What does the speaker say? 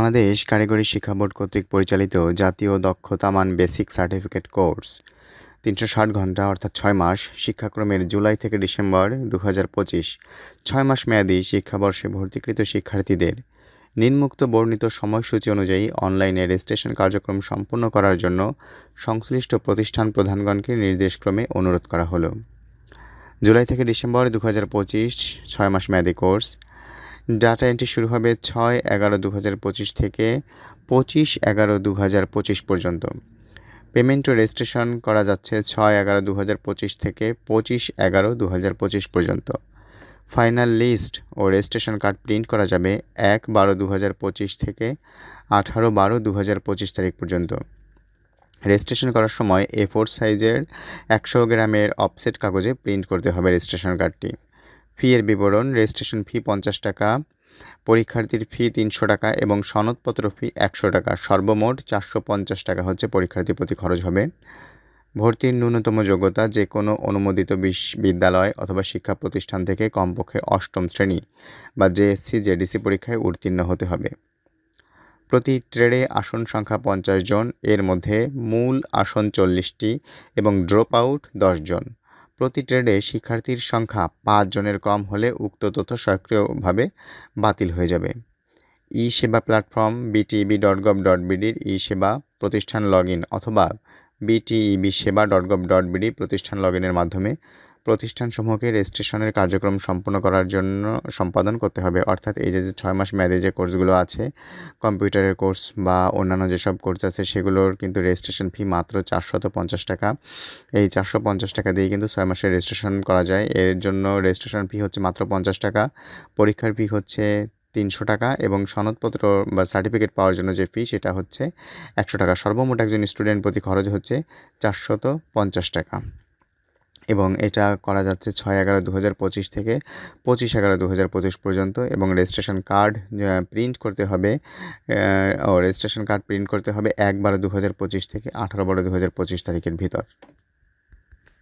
বাংলাদেশ কারিগরি শিক্ষা বোর্ড কর্তৃক পরিচালিত জাতীয় দক্ষতা মান বেসিক সার্টিফিকেট কোর্স। তিনশো ষাট ঘণ্টা অর্থাৎ ছয় মাস শিক্ষাক্রমের জুলাই থেকে ডিসেম্বর দু হাজার পঁচিশ। ছয় মাস মেয়াদি শিক্ষাবর্ষে ভর্তিকৃত শিক্ষার্থীদের নিম্মুক্ত বর্ণিত সময়সূচি অনুযায়ী অনলাইনে রেজিস্ট্রেশন কার্যক্রম সম্পন্ন করার জন্য সংশ্লিষ্ট প্রতিষ্ঠান প্রধানগণকে নির্দেশক্রমে অনুরোধ করা হলো। জুলাই থেকে ডিসেম্বর দু হাজার পঁচিশ, ছয় মাস মেয়াদি কোর্স। ডাটা এন্ট্রি শুরু হবে ছয় এগারো দু হাজার পঁচিশ থেকে পঁচিশ এগারো দু হাজার পঁচিশ পর্যন্ত। পেমেন্ট ও রেজিস্ট্রেশন করা যাচ্ছে ছয় এগারো দু হাজার পঁচিশ থেকে পঁচিশ এগারো দু হাজার পঁচিশ পর্যন্ত। ফাইনাল লিস্ট ও রেজিস্ট্রেশন কার্ড প্রিন্ট করা যাবে এক বারো দু হাজার পঁচিশ থেকে আঠারো বারো দু হাজার পঁচিশ তারিখ পর্যন্ত। রেজিস্ট্রেশন করার সময় এ ফোর সাইজের একশো গ্রামের অফসেট কাগজে প্রিন্ট করতে হবে রেজিস্ট্রেশন কার্ডটি ফি এর বিবরণ রেজিস্ট্রেশন ফি পঞ্চাশ টাকা, পরীক্ষার্থীর ফি তিনশো টাকা এবং সনদপত্র ফি একশো টাকা। সর্বমোট চারশো পঞ্চাশ টাকা হচ্ছে পরীক্ষার্থী প্রতি খরচ হবে। ভর্তির ন্যূনতম যোগ্যতা যে কোনো অনুমোদিত বিশ্ববিদ্যালয় অথবা শিক্ষা প্রতিষ্ঠান থেকে কমপক্ষে অষ্টম শ্রেণি বা জেএসসি জেডিসি পরীক্ষায় উত্তীর্ণ হতে হবে। প্রতি ট্রেডে আসন সংখ্যা পঞ্চাশ জন, এর মধ্যে মূল আসন চল্লিশটি এবং ড্রপ আউট দশজন প্রতি ট্রেডে শিক্ষার্থীর সংখ্যা পাঁচ জনের কম হলে উক্ত তথ্য সক্রিয়ভাবে বাতিল হয়ে যাবে। E Sheba platform BTEB dot gov dot বিডির ই সেবা প্রতিষ্ঠান লগ ইন অথবা BTEB Sheba dot gov dot BD প্রতিষ্ঠান লগ মাধ্যমে প্রতিষ্ঠানসমূহকে রেজিস্ট্রেশনের কার্যক্রম সম্পন্ন করার জন্য সম্পাদন করতে হবে। অর্থাৎ এই যে যে ছয় মাস মেয়াদে যে কোর্সগুলো আছে, কম্পিউটারের কোর্স বা অন্যান্য যেসব কোর্স আছে, সেগুলোর কিন্তু রেজিস্ট্রেশন ফি মাত্র চারশত পঞ্চাশ টাকা। এই চারশো পঞ্চাশ টাকা দিয়ে কিন্তু ছয় মাসের রেজিস্ট্রেশন করা যায়। এর জন্য রেজিস্ট্রেশন ফি হচ্ছে মাত্র পঞ্চাশ টাকা, পরীক্ষার ফি হচ্ছে তিনশো টাকা এবং সনদপত্র বা সার্টিফিকেট পাওয়ার জন্য যে ফি, সেটা হচ্ছে একশো টাকা। সর্বমোট একজন স্টুডেন্ট প্রতি খরচ হচ্ছে চারশত পঞ্চাশ টাকা। এবং এটা করা যাচ্ছে ছয় এগারো দু হাজার পঁচিশ থেকে পঁচিশ এগারো দু হাজার পঁচিশ পর্যন্ত এবং রেজিস্ট্রেশন কার্ড প্রিন্ট করতে হবে ও রেজিস্ট্রেশন কার্ড প্রিন্ট করতে হবে এক বারো দু হাজার পঁচিশ থেকে আঠারো বারো দু হাজার পঁচিশ তারিখের ভিতর।